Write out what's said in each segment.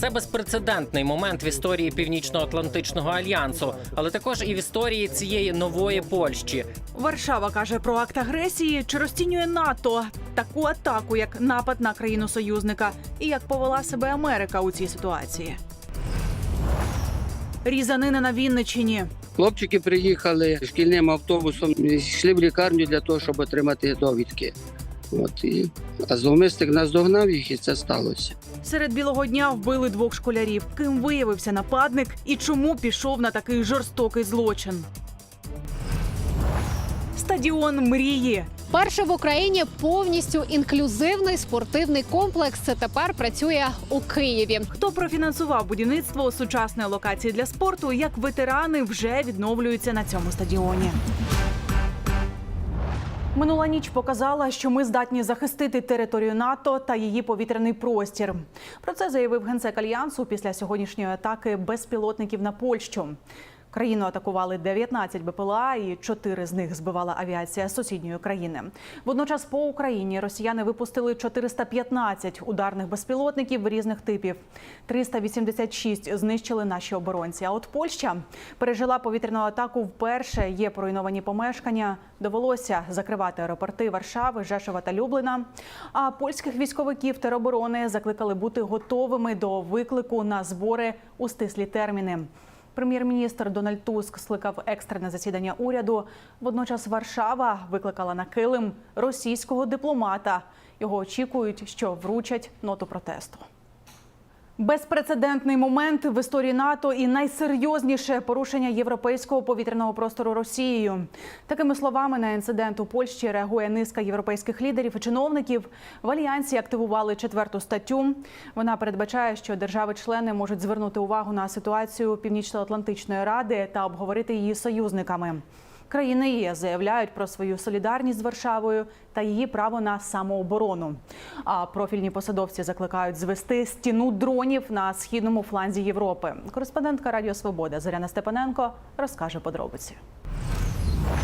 Це безпрецедентний момент в історії Північно-Атлантичного альянсу, але також і в історії цієї нової Польщі. Варшава каже про акт агресії чи розцінює НАТО таку атаку, як напад на країну союзника, і як повела себе Америка у цій ситуації. Різанина на Вінничині. Хлопчики приїхали шкільним автобусом, йшли в лікарню для того, щоб отримати довідки. От і а зловмисник наздогнав їх, і це сталося. Серед білого дня вбили двох школярів. Ким виявився нападник і чому пішов на такий жорстокий злочин? Стадіон мрії. Перший в Україні повністю інклюзивний спортивний комплекс. Це тепер працює у Києві. Хто профінансував будівництво сучасної локації для спорту? Як ветерани вже відновлюються на цьому стадіоні? Минула ніч показала, що ми здатні захистити територію НАТО та її повітряний простір. Про це заявив генсек альянсу після сьогоднішньої атаки безпілотників на Польщу. Країну атакували 19 БПЛА, і 4 з них збивала авіація сусідньої країни. Водночас по Україні росіяни випустили 415 ударних безпілотників різних типів. 386 знищили наші оборонці. А от Польща пережила повітряну атаку вперше. Є поруйновані помешкання. Довелося закривати аеропорти Варшави, Жешова та Люблина. А польських військовиків тероборони закликали бути готовими до виклику на збори у стислі терміни. Прем'єр-міністр Дональд Туск скликав екстрене засідання уряду. Водночас Варшава викликала на килим російського дипломата. Його очікують, що вручать ноту протесту. Безпрецедентний момент в історії НАТО і найсерйозніше порушення європейського повітряного простору Росією. Такими словами на інцидент у Польщі реагує низка європейських лідерів і чиновників. В альянсі активували четверту статтю. Вона передбачає, що держави-члени можуть звернути увагу на ситуацію Північно-Атлантичної ради та обговорити її союзниками. Країни ЄС заявляють про свою солідарність з Варшавою та її право на самооборону. А профільні посадовці закликають звести стіну дронів на східному фланзі Європи. Кореспондентка Радіо Свобода Зоряна Степаненко розкаже подробиці.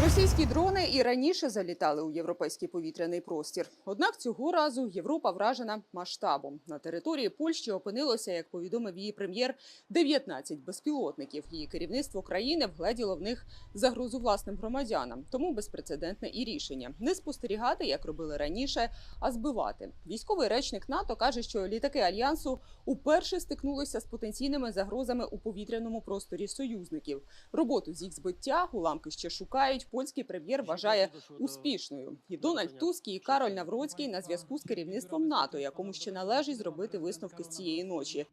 Російські дрони і раніше залітали у європейський повітряний простір. Однак цього разу Європа вражена масштабом. На території Польщі опинилося, як повідомив її прем'єр, 19 безпілотників. Її керівництво країни вгледіло в них загрозу власним громадянам. Тому безпрецедентне і рішення не спостерігати, як робили раніше, а збивати. Військовий речник НАТО каже, що літаки альянсу уперше стикнулися з потенційними загрозами у повітряному просторі союзників. Роботу з їх збиття уламки ще шукають. Польський прем'єр вважає успішною. І Дональд Туск і Кароль Навроцький на зв'язку з керівництвом НАТО, якому ще належить зробити висновки з цієї ночі.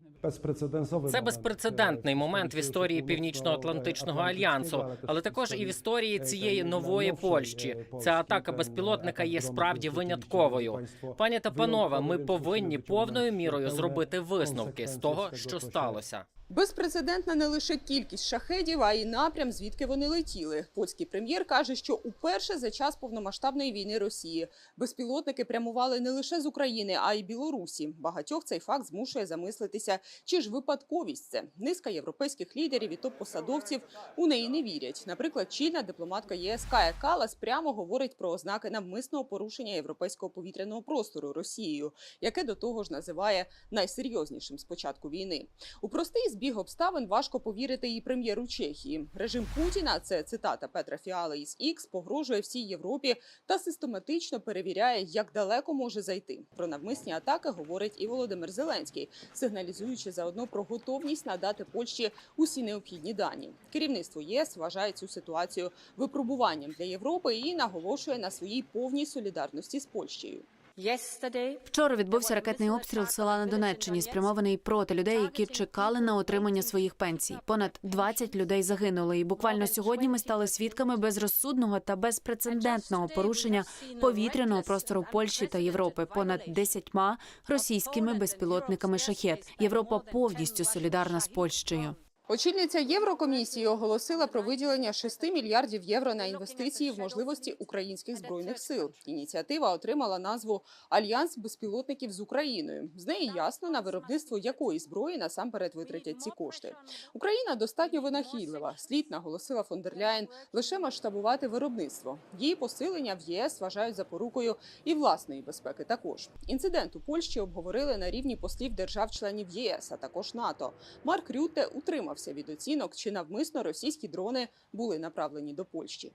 Це безпрецедентний момент в історії Північно-Атлантичного альянсу, але також і в історії цієї нової Польщі. Ця атака безпілотника є справді винятковою. Пані та панове, ми повинні повною мірою зробити висновки з того, що сталося. Безпрецедентна не лише кількість шахедів, а й напрям, звідки вони летіли. Польський прем'єр каже, що уперше за час повномасштабної війни Росії безпілотники прямували не лише з України, а й Білорусі. Багатьох цей факт змушує замислитися, чи ж випадковість це. Низка європейських лідерів і топ-посадовців у неї не вірять. Наприклад, чільна дипломатка ЄС Кая Калас прямо говорить про ознаки навмисного порушення європейського повітряного простору Росією, яке до того ж називає найсерйознішим з початку війни. У простий збіг обставин важко повірити і прем'єру Чехії. Режим Путіна, це цитата Петра Фіала із X, погрожує всій Європі та систематично перевіряє, як далеко може зайти. Про навмисні атаки говорить і Володимир Зеленський, сигналізуючи заодно про готовність надати Польщі усі необхідні дані. Керівництво ЄС вважає цю ситуацію випробуванням для Європи і наголошує на своїй повній солідарності з Польщею. Вчора відбувся ракетний обстріл села на Донеччині, спрямований проти людей, які чекали на отримання своїх пенсій. Понад 20 людей загинули. І буквально сьогодні ми стали свідками безрозсудного та безпрецедентного порушення повітряного простору Польщі та Європи понад 10 російськими безпілотниками шахет. Європа повністю солідарна з Польщею. Очільниця Єврокомісії оголосила про виділення 6 мільярдів євро на інвестиції в можливості українських збройних сил. Ініціатива отримала назву Альянс безпілотників з Україною. З неї ясно на виробництво якої зброї насамперед витратять ці кошти. Україна достатньо винахідлива. Слід наголосила фон лише масштабувати виробництво. Її посилення в ЄС вважають запорукою і власної безпеки. Також інцидент у Польщі обговорили на рівні послів держав-членів ЄС, а також НАТО. Марк Рютте утримався від оцінок, чи навмисно російські дрони були направлені до Польщі.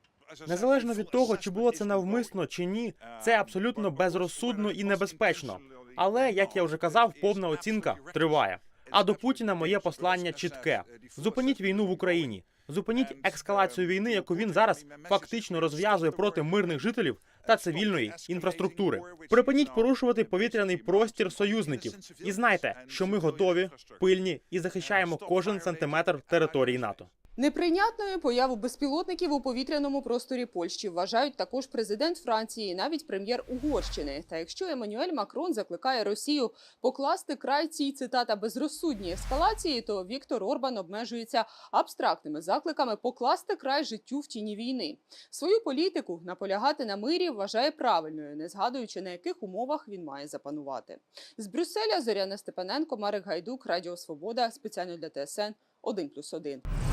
Незалежно від того, чи було це навмисно чи ні, це абсолютно безрозсудно і небезпечно. Але як я вже казав, повна оцінка триває. А до Путіна моє послання чітке: зупиніть війну в Україні, зупиніть ескалацію війни, яку він зараз фактично розв'язує проти мирних жителів та цивільної інфраструктури. Припиніть порушувати повітряний простір союзників і знайте, що ми готові, пильні і захищаємо кожен сантиметр території НАТО. Неприйнятною появу безпілотників у повітряному просторі Польщі вважають також президент Франції, і навіть прем'єр Угорщини. Та якщо Еммануель Макрон закликає Росію покласти край цій цитата безрозсудній ескалації, то Віктор Орбан обмежується абстрактними закликами покласти край життю в тіні війни. Свою політику наполягати на мирі вважає правильною, не згадуючи на яких умовах він має запанувати. З Брюсселя Зоряна Степаненко, Марик Гайдук, Радіо Свобода спеціально для ТСН 1+,1.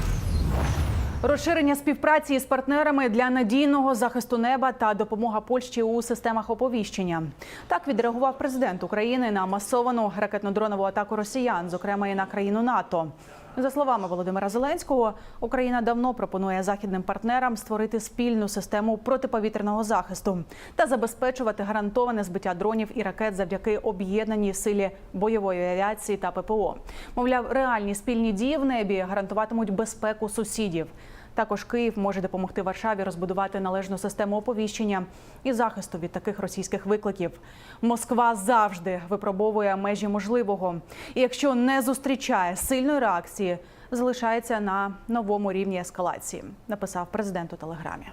Розширення співпраці з партнерами для надійного захисту неба та допомога Польщі у системах оповіщення. Так відреагував президент України на масовану ракетно-дронову атаку росіян, зокрема і на країну НАТО. За словами Володимира Зеленського, Україна давно пропонує західним партнерам створити спільну систему протиповітряного захисту та забезпечувати гарантоване збиття дронів і ракет завдяки об'єднаній силі бойової авіації та ППО. Мовляв, реальні спільні дії в небі гарантуватимуть безпеку сусідів. Також Київ може допомогти Варшаві розбудувати належну систему оповіщення і захисту від таких російських викликів. Москва завжди випробовує межі можливого, і якщо не зустрічає сильної реакції, залишається на новому рівні ескалації. Написав президент у телеграмі.